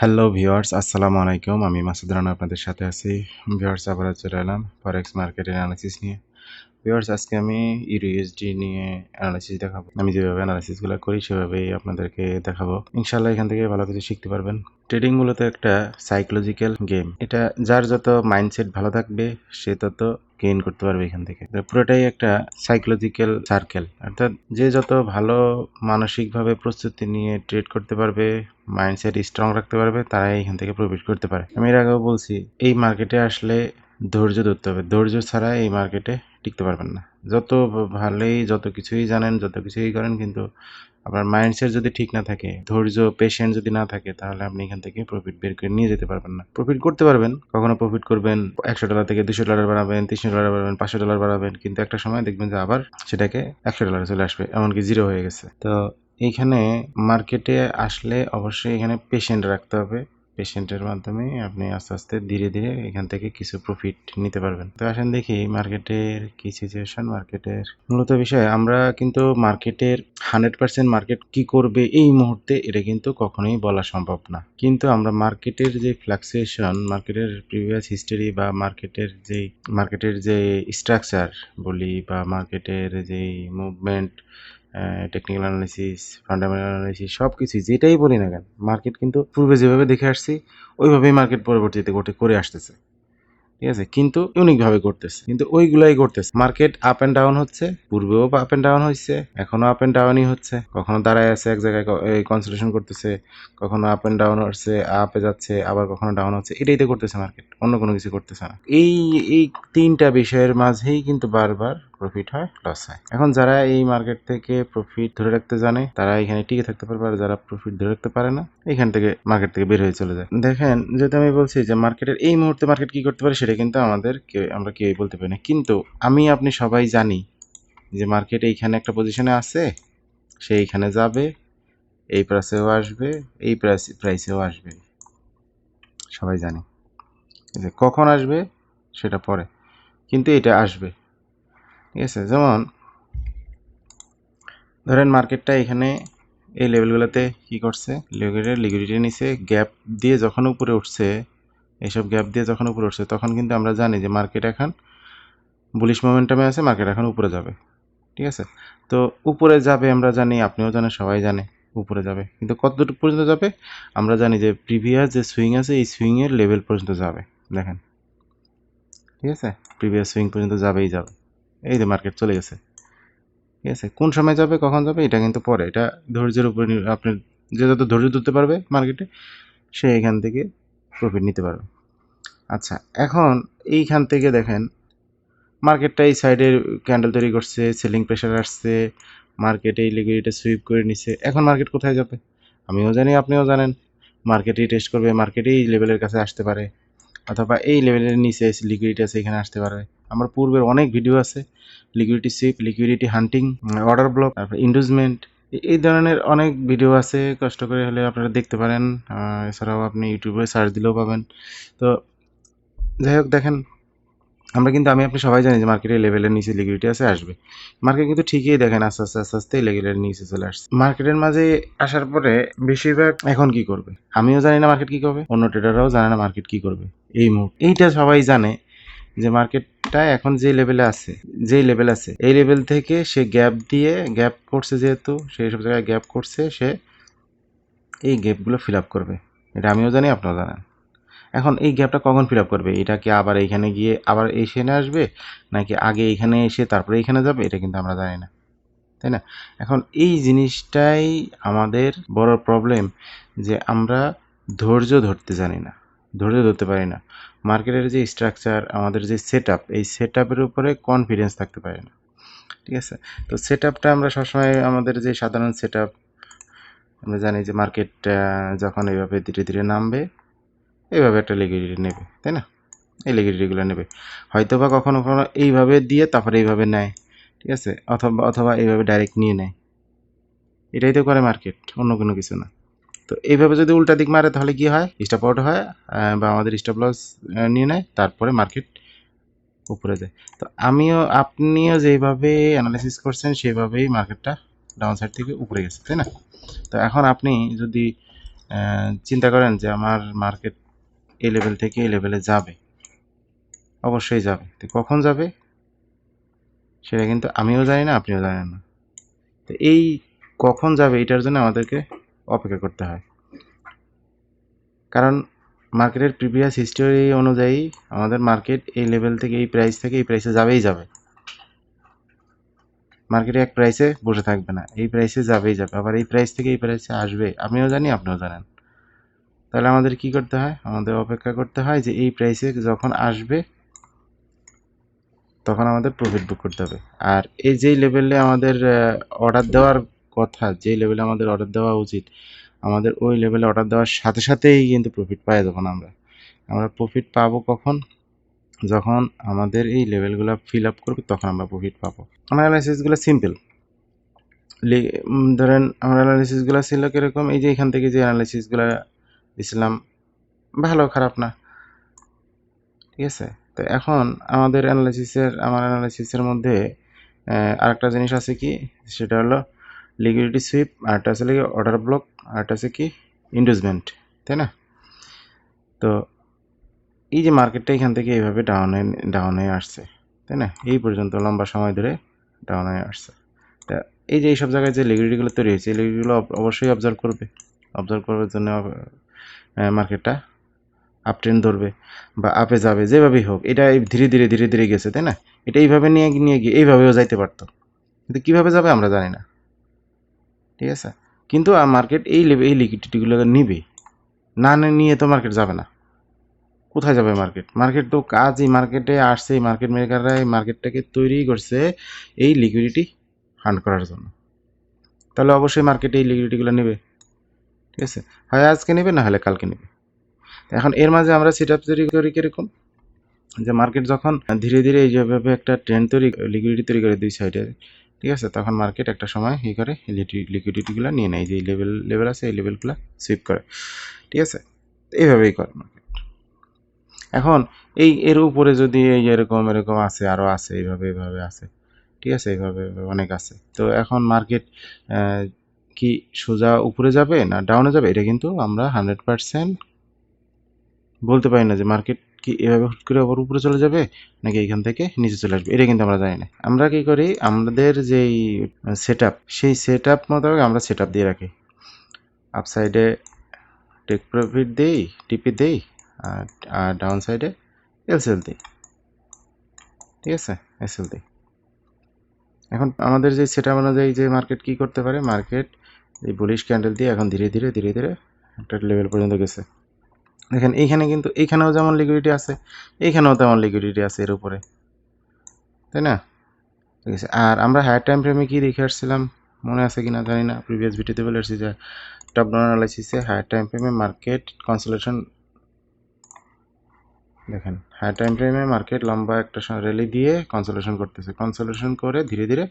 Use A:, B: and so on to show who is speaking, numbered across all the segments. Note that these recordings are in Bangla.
A: হ্যালো ভিউয়ার্স আসসালামু আলাইকুম আমি মাসুদ রানা আপনাদের সাথে আছি। ভিউয়ার্স আবার চলে এলাম ফরেক্স মার্কেটের অ্যানালিসিস নিয়ে। ভিউয়ার্স আজকে আমি ইউএসডি নিয়ে অ্যানালিসিস দেখাবো। আমি যেভাবে অ্যানালিসিসগুলো করি, সেভাবেই আপনাদেরকে দেখাবো। ইনশাল্লাহ এখান থেকে ভালো কিছু শিখতে পারবেন। ট্রেডিং মূলত একটা সাইকোলজিক্যাল গেম এটা, যার যত মাইন্ডসেট ভালো থাকবে, সে তত গেইন করতে পারবে এখান থেকে। পুরোটাই একটা সাইকোলজিক্যাল সার্কেল অর্থাৎ যে যত ভালো মানসিকভাবে প্রস্তুতি নিয়ে ট্রেড করতে পারবে মাইন্ডসেট স্ট্রং রাখতে পারবে, তারাই এখান থেকে প্রফিট করতে পারে। আমি এর আগেও বলছি, এই মার্কেটে আসলে ধৈর্য ধরতে হবে। ধৈর্য ছাড়া এই মার্কেটে টিকতে পারবেন না। যত ভালোই যত কিছুই জানেন, যত কিছুই করেন, কিন্তু আপনার মাইন্ডসেট যদি ঠিক না থাকে, ধৈর্য পেশেন্ট যদি না থাকে, তাহলে আপনি এখান থেকে প্রফিট বের করে নিয়ে যেতে পারবেন না। প্রফিট করতে পারবেন, কখনো প্রফিট করবেন, একশো ডলার থেকে দুশো ডলার বাড়াবেন, তিনশো ডলার বাড়াবেন, পাঁচশো ডলার বাড়াবেন, কিন্তু একটা সময় দেখবেন যে আবার সেটাকে একশো ডলার চলে আসবে, এমনকি জিরো হয়ে গেছে। তো এইখানে মার্কেটে আসলে অবশ্যই এখানে পেশেন্ট রাখতে হবে। পেশেন্টের মাধ্যমে আপনি আস্তে আস্তে ধীরে ধীরে এখান থেকে কিছু প্রফিট নিতে পারবেন। তো আসেন দেখি মার্কেটের কি সিচুয়েশন মার্কেটের মূলত বিষয়, আমরা কিন্তু মার্কেটের হান্ড্রেড পার্সেন্ট মার্কেট কি করবে এই মুহূর্তে এটা কিন্তু কখনোই বলা সম্ভব না। কিন্তু আমরা মার্কেটের যে ফ্লাকচুয়েশন মার্কেটের প্রিভিয়াস হিস্টোরি বা মার্কেটের যে মার্কেটের যে স্ট্রাকচার বলি বা মার্কেটের যে movement technical analysis fundamental analysis সব কিছুই যেটাই বলি না কেন মার্কেট কিন্তু পূর্বে যেভাবে দেখে আসছি, ওইভাবেই মার্কেট পরবর্তীতে গোটে করে আসতেছে। ঠিক আছে? কিন্তু ইউনিকভাবে করতেছে কিন্তু ওইগুলাই করতেছে মার্কেট আপ অ্যান্ড ডাউন হচ্ছে, পূর্বেও আপ অ্যান্ড ডাউন হচ্ছে এখনও আপ অ্যান্ড ডাউনই হচ্ছে। কখনো দাঁড়ায় আছে, এক জায়গায় কনসেন্ট্রেশন করতেছে, কখনো আপ অ্যান্ড ডাউন হচ্ছে আপে যাচ্ছে, আবার কখনো ডাউন হচ্ছে, এটাই তো করতেছে মার্কেট অন্য কোনো কিছু করতেছে না। এই এই তিনটা বিষয়ের মাঝেই কিন্তু বারবার প্রফিট হয় লস হয়। এখন যারা এই মার্কেট থেকে প্রফিট ধরে রাখতে জানে, তারা এখানে টিকে থাকতে পারবে। আর যারা প্রফিট ধরে রাখতে পারে না, এখান থেকে মার্কেট থেকে বের হয়ে চলে যায়। দেখেন, যেহেতু আমি বলছি যে মার্কেটের এই মুহূর্তে মার্কেট কি করতে পারে, সেটা কিন্তু আমাদের আমরা কেউই বলতে পারি না। কিন্তু আমি, আপনি সবাই জানি যে মার্কেট এইখানে একটা পজিশনে আছে সে এইখানে যাবে, এই প্রাইসেও আসবে, এই প্রাইস প্রাইসেও আসবে। সবাই জানি। যে কখন আসবে, সেটা পরে। কিন্তু এটা আসবে। ঠিক আছে? যেমন, ধরেন মার্কেটটা এখানে এই লেভেলগুলোতে কি করছে? লেভেলের লিকুইডিটি নিচে গ্যাপ দিয়ে যখন উপরে উঠছে, এইসব গ্যাপ দিয়ে যখন উপরে উঠছে, তখন কিন্তু আমরা জানি যে মার্কেট এখন বুলিশ মোমেন্টামে আছে মার্কেট এখন উপরে যাবে। ঠিক আছে? তো উপরে যাবে আমরা জানি, আপনিও জানেন, সবাই জানে, উপরে যাবে। কিন্তু কতটুকু পর্যন্ত যাবে? আমরা জানি যে প্রিভিয়াস যে সুইং আছে, এই সুইংয়ের লেভেল পর্যন্ত যাবে। দেখেন। ঠিক আছে? প্রিভিয়াস সুইং পর্যন্ত যাবেই যাবে। এই যে মার্কেট চলে গেছে। ঠিক আছে? কোন সময় যাবে, কখন যাবে, এটা কিন্তু পরে। এটা ধৈর্যের উপরে আপনি যে যত ধৈর্য ধরতে পারবে মার্কেটে সে এখান থেকে প্রফিট নিতে পারবে। আচ্ছা এখন এইখান থেকে দেখেন মার্কেটটা এই সাইডের ক্যান্ডেল তৈরি করছে সেলিং প্রেশার আসছে মার্কেটে এই লিকুইডিটি সুইপ করে নিছে। এখন মার্কেট কোথায় যাবে? আমিও জানি, আপনিও জানেন। মার্কেটেই টেস্ট করবে মার্কেটেই লেভেলের কাছে আসতে পারে। অথবা এই লেভেলের নিচে এসে লিকুইডিটি আছে, এখানে আসতে পারবে। আমার পূর্বের অনেক ভিডিও আছে liquidity sweep liquidity hunting order block তারপর ইন্ডুজমেন্ট এই ধরনের অনেক ভিডিও আছে, কষ্ট করে হলে আপনারা দেখতে পারেন। এছাড়াও আপনি ইউটিউবে সার্চ দিলেও পাবেন। তো, যাই হোক, দেখেন আমরা কিন্তু, আমি আপনি সবাই জানি যে মার্কেটের লেভেলের নিচে লিকুইডিটি আছে, আসবে। মার্কেট কিন্তু ঠিকই দেখেন, আস্তে আস্তে আস্তে আস্তে লেভেলের নিচে চলে আসছে। মার্কেটের মাঝে আসার পরে বেশিরভাগ এখন কি করবে? আমিও জানি না মার্কেট কি করবে, অন্য ট্রেডাররাও জানে না মার্কেট কি করবে। এই মুহূর্তে, এইটা সবাই জানে যে মার্কেটটা এখন যে লেভেলে আছে যেই লেভেল আছে, এই লেভেল থেকে সে গ্যাপ দিয়ে গ্যাপ করছে যেহেতু সেই সব জায়গায় গ্যাপ করছে, সে এই গ্যাপগুলো ফিল আপ করবে। এটা আমিও জানি আপনারা জানেন। এখন এই গ্যাপটা কখন ফিল আপ করবে? এটা কি আবার এইখানে গিয়ে আবার এইখানে আসবে? নাকি আগে এইখানে এসে তারপরে এইখানে যাবে? এটা কিন্তু আমরা জানি না। তাই না? এখন এই জিনিসটাই আমাদের বড় প্রবলেম যে আমরা ধৈর্য ধরতে জানি না। ধৈর্য ধরতে পারি না। মার্কেটের যে স্ট্রাকচার আমাদের যে সেট এই সেট উপরে কনফিডেন্স থাকতে পারে না। ঠিক আছে? তো সেট আমরা সবসময় আমাদের যে সাধারণ সেট আমরা জানি যে মার্কেট যখন এইভাবে ধীরে ধীরে নামবে এইভাবে একটা লিকুইডিটি নেবে, তাই না? এই লিকুইডিটিগুলো নেবে। হয়তো বা কখনো কখনো এইভাবে দিয়ে তারপরে এইভাবে নেয়, ঠিক আছে? অথবা অথবা এইভাবে ডাইরেক্ট নিয়ে নেয়। এটাই তো করে মার্কেট অন্য কোনো কিছু না। তো এইভাবে যদি উল্টা দিক মারে তাহলে কি হয়? স্টপ আউট হয় বা আমাদের স্টপ লস নিয়ে নেয়, তারপরে মার্কেট উপরে যায়। তো আমিও, আপনিও যেভাবে অ্যানালাইসিস করছেন, সেভাবেই মার্কেটটা ডাউন সাইড থেকে উপরে গেছে, তাই না? তো এখন আপনি যদি চিন্তা করেন যে আমার মার্কেট এই লেভেল থেকে এই লেভেলে যাবে। অবশ্যই যাবে। তো কখন যাবে? সেটা কিন্তু আমিও জানি না, আপনিও জানেন না। তো এই কখন যাবে এটার জন্য আমাদেরকে অপেক্ষা করতে হয়। কারণ মার্কেটের প্রিভিয়াস হিস্টোরি অনুযায়ী আমাদের মার্কেট এই লেভেল থেকে, এই প্রাইস থেকে, এই প্রাইসে যাবেই যাবে। মার্কেটে এক প্রাইসে বসে থাকবে না, এই প্রাইসে যাবেই যাবে। আবার এই প্রাইস থেকে এই প্রাইসে আসবে, আমিও জানি, আপনিও জানেন। তাহলে আমাদের কি করতে হয়? আমাদের অপেক্ষা করতে হয় যে এই প্রাইসে যখন আসবে, তখন আমাদের প্রফিট বুক করতে হবে। আর এই যেই লেভেলে আমাদের অর্ডার দেওয়ার কথা, যেই লেভেলে আমাদের অর্ডার দেওয়া উচিত, আমাদের ওই লেভেলে অর্ডার দেওয়ার সাথে সাথেই কিন্তু প্রফিট পাই যখন আমরা। আমরা প্রফিট পাবো কখন? যখন আমাদের এই লেভেলগুলো ফিল আপ করবে, তখন আমরা প্রফিট পাবো। আমার অ্যানালাইসিসগুলো সিম্পল ধরেন, আমার অ্যানালাইসিসগুলো ছিল কীরকম? এই যে এখান থেকে যে অ্যানালাইসিসগুলো দিছিলাম। ভালো, খারাপ না। ঠিক আছে? তো এখন আমাদের অ্যানালাইসিসের আমার অ্যানালাইসিসের মধ্যে আরেকটা জিনিস আছে কি? সেটা হলো লিকুইডিটি সুইপ আরেকটা আছে কি অর্ডার ব্লক আরেকটা আছে কি? ইন্ডুসমেন্ট তাই না? তো এই যে মার্কেটটা এখান থেকে এইভাবে ডাউন ডাউন হয়ে আসছে, তাই না? এই পর্যন্ত লম্বা সময় ধরে ডাউন হয়ে আসছে। তা এই যে এইসব জায়গায় যে লিকুইডিটিগুলো তৈরি হয়েছে, এই লিকুইডিটিগুলো অবশ্যই অবজার্ভ করবে। অবজার্ভ করার জন্য মার্কেটটা আপ ট্রেন্ড ধরবে বা আপে যাবে, যেভাবেই হোক এটা ধীরে ধীরে ধীরে ধীরে গেছে, তাই না? এটা এইভাবে নিয়ে নিয়ে গিয়ে এইভাবেও যাইতে পারতো। কিন্তু কীভাবে যাবে আমরা জানি না। ঠিক আছে? কিন্তু মার্কেট এই এই লিকুইডিটিগুলো নিবে। না নে- নিয়ে তো মার্কেট যাবে না। কোথায় যাবে মার্কেট মার্কেট তো কাজ এই মার্কেটে আসছে, এই মার্কেট মেকাররা এই মার্কেটটাকে তৈরি করছে এই লিকুইডিটি ফান্ড করার জন্য। তাহলে অবশ্যই মার্কেটে এই লিকুইডিটিগুলো নেবে। ঠিক আছে? হয় আজকে নেবে না হলে কালকে নেবে। এখন এর মাঝে আমরা সেট আপ তৈরি করি কীরকম যে মার্কেট যখন ধীরে ধীরে এই যেভাবে একটা ট্রেন্ড তৈরি লিকুইডিটি তৈরি করে দুই সাইডে ঠিক আছে? তখন মার্কেট একটা সময় ই করে লিকুইডিটিগুলো নিয়ে নেয়। যে লেভেল লেভেল আছে, এই লেভেলগুলো সুইপ করে। ঠিক আছে? এইভাবেই করে মার্কেট এখন এই এর উপরে যদি এই এরকম এরকম আছে আরও আছে, এইভাবে এইভাবে আছে। ঠিক আছে? এইভাবে এইভাবে অনেক আছে। তো এখন মার্কেট কি সোজা উপরে যাবে না ডাউনে যাবে? এটা কিন্তু আমরা হান্ড্রেড পারসেন্ট বলতে পারি না যে মার্কেট কি এভাবে হুট করে আবার উপরে চলে যাবে নাকি এখান থেকে নিচে চলে আসবে? এটা কিন্তু আমরা জানি না। আমরা কি করি? আমাদের যেই সেট সেই সেট আপ মোতাবেক আমরা সেট দিয়ে রাখি। আপসাইডে টেক প্রফিট দিই টিপি দিই, আর আর ডাউন সাইডে এলসেল দিই। ঠিক আছে? এসএল দিই। এখন আমাদের যে সেট আপ অনুযায়ী যে মার্কেট কি করতে পারে? মার্কেট এই বুলিশ ক্যান্ডেল দিয়ে এখন ধীরে ধীরে ধীরে ধীরে একটা লেভেল পর্যন্ত গেছে। দেখেন, এইখানে কিন্তু, এইখানেও যেমন লিকুইডিটি আছে, এইখানেও তেমন লিকুইডিটি আছে এর উপরে। তাই না? ঠিক আছে, আর আমরা হায়ার টাইম ফ্রেমে কি দেখে আসছিলাম? মনে আছে কিনা? জানি না। প্রিভিয়াস ভিডিওতে বলে আসছি যে টপ ডাউন অ্যানালাইসিসে হায়ার টাইম ফ্রেমে মার্কেট কনসোলেশন দেখেন হায়ার টাইম ফ্রেমে মার্কেট লম্বা একটা র্যালি দিয়ে কনসোলেশন করতেছে। কনসোলেশন করে ধীরে ধীরে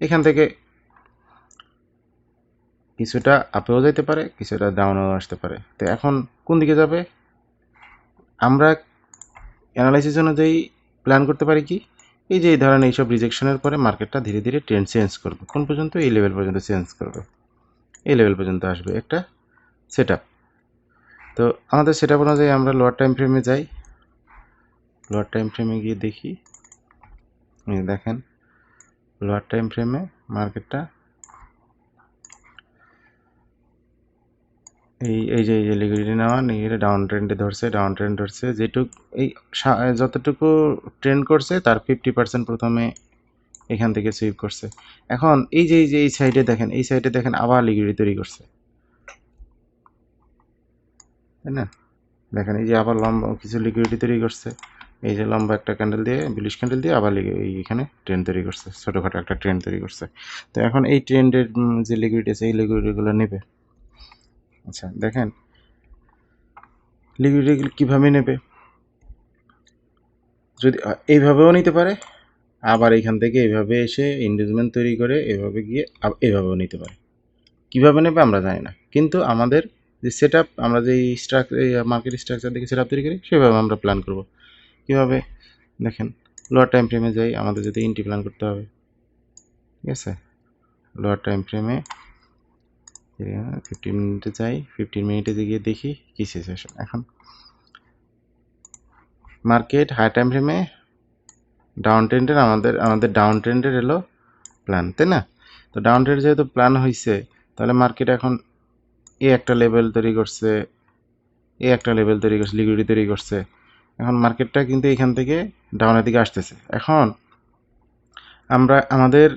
A: এখান থেকে কিছুটা আপেও যেতে পারে, কিছুটা ডাউনও আসতে পারে। তো এখন কোন দিকে যাবে? আমরা অ্যানালাইসিস অনুযায়ী প্ল্যান করতে পারি কি? এই যে এই ধরনের এইসব রিজেকশনের পরে মার্কেটটা ধীরে ধীরে ট্রেন্ড চেঞ্জ করবে। কোন পর্যন্ত? এই লেভেল পর্যন্ত চেঞ্জ করবে। এই লেভেল পর্যন্ত আসবে একটা সেট তো আমাদের সেট আপ অনুযায়ী আমরা লোয়ার টাইম ফ্রেমে যাই। লোয়ার টাইম ফ্রেমে গিয়ে দেখি। দেখেন লোয়ার টাইম ফ্রেমে মার্কেটটা এই এই যে এই যে লিকুইডিটি নেওয়া, নিয়ে এটা ডাউন ট্রেন্ডে ধরছে ডাউন ট্রেন্ড ধরছে, যেটুক, এই যতটুকু ট্রেন্ড করছে, তার ফিফটি পার্সেন্ট প্রথমে এখান থেকে সুইপ করছে। এখন এই যে এই যে, এই সাইডে দেখেন, এই সাইডে দেখেন আবার লিকুইডিটি তৈরি করছে। তাই না? দেখেন এই যে আবার লম্বা কিছু লিকুইডিটি তৈরি করছে। এই যে লম্বা একটা ক্যান্ডেল দিয়ে বিলিশ ক্যান্ডেল দিয়ে আবার লিগু- এই এখানে ট্রেন তৈরি করছে, ছোটোখাটো একটা ট্রেন তৈরি করছে। তো এখন এই ট্রেন্ডের যে লিকুইডিটি আছে, এই লিকুইডিটিগুলো নেবে। আচ্ছা দেখেন। লিকুইডিটি কীভাবে নেবে? যদি এইভাবেও নিতে পারে, আবার এখান থেকে এইভাবে এসে ইনভেস্টমেন্ট তৈরি করে এভাবে গিয়ে এইভাবেও নিতে পারে। কীভাবে নেবে আমরা জানি না। কিন্তু আমাদের যে সেট আমরা যে স্ট্রাক মার্কেট স্ট্রাকচার দেখে সেট তৈরি করি, সেভাবে আমরা প্ল্যান করব। কীভাবে? দেখেন লোয়ার টাইম ফ্রেমে যাই, আমাদের যদি ইনটি প্ল্যান করতে হবে। ঠিক আছে? লোয়ার টাইম ফ্রেমে ফিফটিন মিনিটে যাই ফিফটিন মিনিটে গিয়ে দেখি কি সিচুয়েশন এখন মার্কেট হাই টাইম ফ্রেমে ডাউন ট্রেন্ডের আমাদের আমাদের ডাউন ট্রেন্ডের এলো প্ল্যান তাই না? তো ডাউন ট্রেন্ড যেহেতু প্ল্যান হয়েছে তাহলে মার্কেট এখন এ একটা লেভেল তৈরি করছে, এ একটা লেভেল তৈরি করছে লিকুইডিটি তৈরি করছে। এখন মার্কেটটা কিন্তু এখান থেকে ডাউনের দিকে আসতেছে। এখন আমরা, আমাদের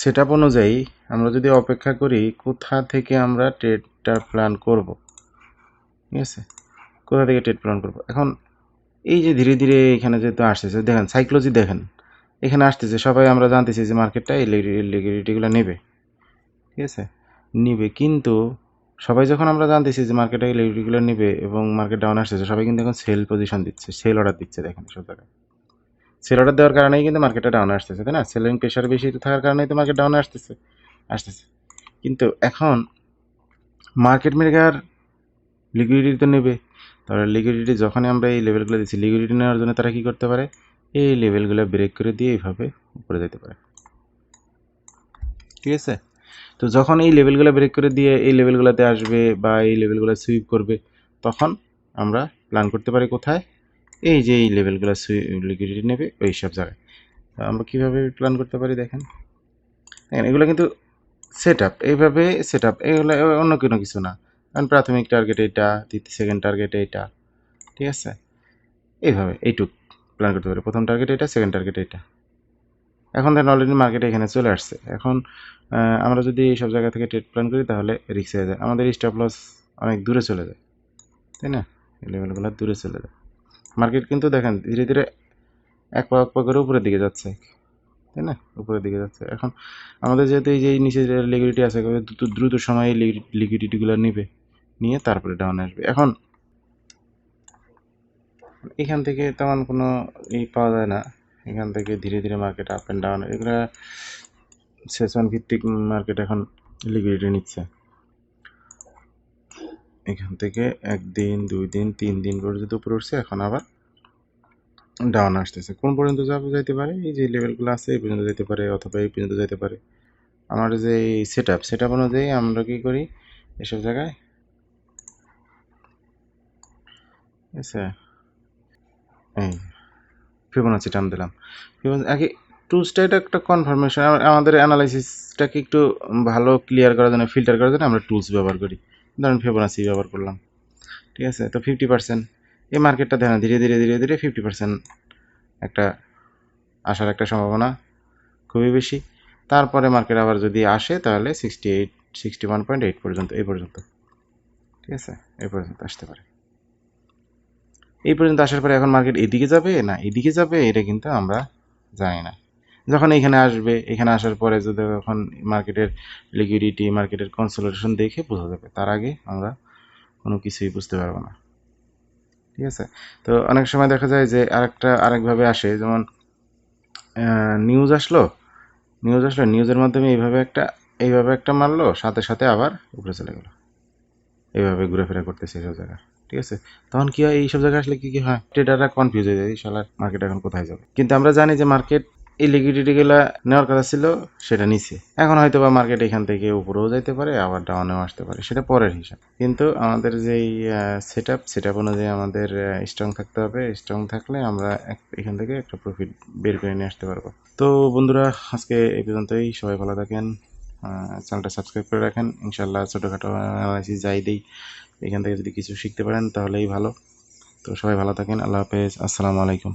A: সেট অনুযায়ী আমরা যদি অপেক্ষা করি কোথা থেকে আমরা ট্রেডটা প্ল্যান করব, ঠিক আছে? কোথা থেকে ট্রেড প্ল্যান করব? এখন এই যে ধীরে ধীরে এখানে যেহেতু আসতেছে, দেখেন সাইক্লোজি দেখেন। এখানে আসতেছে, সবাই আমরা জানতেছি যে মার্কেটটা এই নেবে, ঠিক আছে? নিবে কিন্তু সবাই যখন আমরা জানতেছি যে মার্কেটে লিকুইডিটিগুলো নেবে এবং মার্কেট ডাউন আসতেছে, সবাই কিন্তু এখন সেল পজিশন দিচ্ছে সেল অর্ডার দিচ্ছে, দেখেন সব জায়গায়। সেল অর্ডার দেওয়ার কারণেই কিন্তু মার্কেটটা ডাউন আসতেছে, তাই না? সেলিং প্রেশার বেশি থাকার কারণেই তো মার্কেট ডাউন আসতেছে আসতেছে। কিন্তু এখন মার্কেট মেকার লিকুইডিটি তো নেবে। তাহলে লিকুইডিটি যখনই আমরা এই লেভেলগুলো দিচ্ছি লিকুইডিটি নেওয়ার জন্য তারা কী করতে পারে? এই লেভেলগুলো ব্রেক করে দিয়ে এইভাবে উপরে যেতে পারে। ঠিক আছে? তো যখন এই লেভেলগুলো ব্রেক করে দিয়ে এই লেভেলগুলোতে আসবে বা এই লেভেলগুলো সুইপ করবে, তখন আমরা প্ল্যান করতে পারি কোথায়? এই যে এই লেভেলগুলো লিকুইডিটি নেবে ওই সব জায়গায় আমরা কীভাবে প্ল্যান করতে পারি দেখেন? দেখেন, এগুলো কিন্তু সেট আপ এইভাবে সেট আপ এগুলো অন্য কোনো কিছু না। কারণ প্রাথমিক টার্গেট এইটা, দ্বিতীয় সেকেন্ড টার্গেট এইটা, ঠিক আছে? এইভাবে, এইটুক প্ল্যান করতে পারি। প্রথম টার্গেট এটা সেকেন্ড টার্গেট এইটা। এখন দেখেন অলরেডি মার্কেটে এখানে চলে আসছে। এখন আমরা যদি এই সব জায়গা থেকে ট্রেড প্ল্যান করি, তাহলে রিক্স হয়ে যায়। আমাদের স্টপ লস অনেক দূরে চলে যায়, তাই না? এই লেভেলগুলো দূরে চলে যায়। মার্কেট কিন্তু দেখেন, ধীরে ধীরে এক পা এক পা করে উপরের দিকে যাচ্ছে। তাই না? উপরের দিকে যাচ্ছে। এখন আমাদের যেহেতু এই যে নিচে লিকুইডিটি আছে দ্রুত দ্রুত সময়ে লিকুইডিটিগুলো নেবে, নিয়ে তারপরে ডাউন আসবে। এখন এখান থেকে তেমন কোনো ই পাওয়া যায় না। এখান থেকে ধীরে ধীরে মার্কেট আপ অ্যান্ড ডাউন এগুলো সেশন ভিত্তিক মার্কেট এখন লিকুইডিটি নিচ্ছে। এখান থেকে একদিন দুই দিন তিন দিন পর্যন্ত উপরে উঠছে, এখন আবার ডাউন আসতেছে। কোন পর্যন্ত যাবে যাইতে পারে, এই যে লেভেলগুলো আছে, এই পর্যন্ত যেতে পারে, অথবা এই পর্যন্ত যেতে পারে। আমার যে সেট আপ সেট আপ অনুযায়ী আমরা কী করি, এসব জায়গায়? আছে এই ফিবোনাচি টান দিলাম। ফিবোনাচি আগে টুলসটা এটা একটা কনফার্মেশন আমাদের অ্যানালাইসিসটাকে একটু ভালো ক্লিয়ার করার জন্য ফিল্টার করার জন্য আমরা টুলস ব্যবহার করি। ধরেন ফিবোনাচি ব্যবহার করলাম। ঠিক আছে? তো ফিফটি পার্সেন্ট এই মার্কেটটা দেখেন, ধীরে ধীরে ধীরে ধীরে ফিফটি পার্সেন্ট একটা আসার একটা সম্ভাবনা খুবই বেশি। তারপরে মার্কেট আবার যদি আসে তাহলে sixty eight sixty one point eight পর্যন্ত, এই পর্যন্ত। ঠিক আছে? এই পর্যন্ত আসতে পারে। এই পর্যন্ত আসার পরে এখন মার্কেট এদিকে যাবে না এদিকে যাবে, এটা কিন্তু আমরা জানি না। যখন এখানে আসবে, এখানে আসার পরে যদি যখন মার্কেটের লিকুইডিটি মার্কেটের কনসোলিডেশন দেখে বোঝা যাবে, তার আগে আমরা কোনো কিছুই বুঝতে পারব না। ঠিক আছে? তো অনেক সময় দেখা যায় যে আরেকটা, আরেকভাবে আসে, যেমন নিউজ আসলো নিউজ আসলো নিউজের মাধ্যমে এইভাবে একটা এইভাবে একটা মারলো, সাথে সাথে আবার উপরে চলে গেলো। এইভাবে ঘুরেফেরা করতেছে এইসব জায়গায় ঠিক আছে? তখন কি হয়, এইসব জায়গায় আসলে কি কি হয়? ট্রেডাররা কনফিউজ হয়ে যায়, এই শালার মার্কেট এখন কোথায় যাবে? কিন্তু আমরা জানি যে মার্কেট এই লিকুইডিটিগুলো নেওয়ার কথা ছিল, সেটা নিছে। এখন হয়তো বা মার্কেট এখান থেকে উপরেও যাইতে পারে, আবার ডাউনেও আসতে পারে, সেটা পরের হিসাব। কিন্তু আমাদের যেই সেট আপ সেট আপ অনুযায়ী আমাদের স্ট্রং থাকতে হবে। স্ট্রং থাকলে আমরা এখান থেকে একটা প্রফিট বের করে নিয়ে আসতে পারব। তো বন্ধুরা, আজকে এই পর্যন্তই। সবাই ভালো থাকেন চ্যানেলটা সাবস্ক্রাইব করে রাখেন। ইনশাল্লাহ ছোটোখাটো অ্যানালাইসিস যাই দিই, এখান থেকে যদি কিছু শিখতে পারেন, তাহলেই ভালো। তো সবাই ভালো থাকেন। আল্লাহ হাফেজ। আসসালামু আলাইকুম।